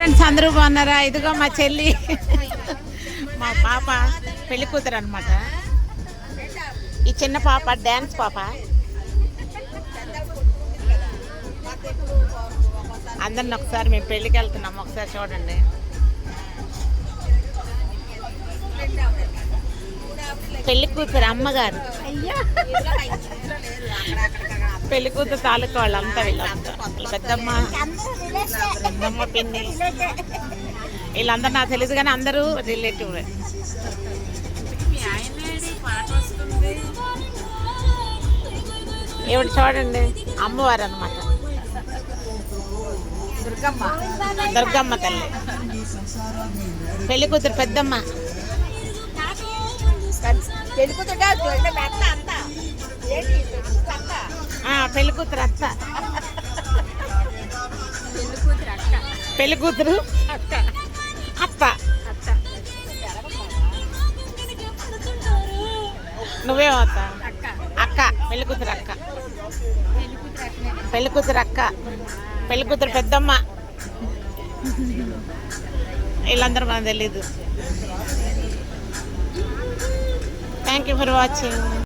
Friends అందరూ బాగున్నారా? ఇదిగో మా చెల్లి. మా పాప పెళ్ళి కూతురు అనమాట ఈ చిన్న పాప డ్యాన్స్ పాప. అందరిని ఒకసారి మేము పెళ్ళికి వెళ్తున్నాం. ఒకసారి చూడండి. పెళ్ళి కూతురు అమ్మగారు. పెళ్ళి కూతురు తాలూకా వాళ్ళంతా వీళ్ళంతా. పెద్దమ్మ పెద్దమ్మ పిన్ని వీళ్ళందరూ నాకు తెలియదు కానీ అందరూ రిలేటివ్ ఏమిటి చూడండి? అమ్మవారు అనమాట దుర్గమ్మ. దుర్గమ్మ తల్లి. పెళ్ళి కూతురు పెద్దమ్మ. పెళ్ళికూతురుగా చూడండి పెళ్ళి కూతురు అత్త. పెళ్ళికూతురు అక్క పెళ్ళి కూతురు అక్క అత్త. అత్త. నువ్వేమవుతా అక్క. అక్క. పెళ్ళి కూతురు అక్క. పెళ్ళి కూతురు అక్క పెళ్ళి కూతురు పెద్దమ్మ. వీళ్ళందరూ మనకు తెలీదు. Thank you for watching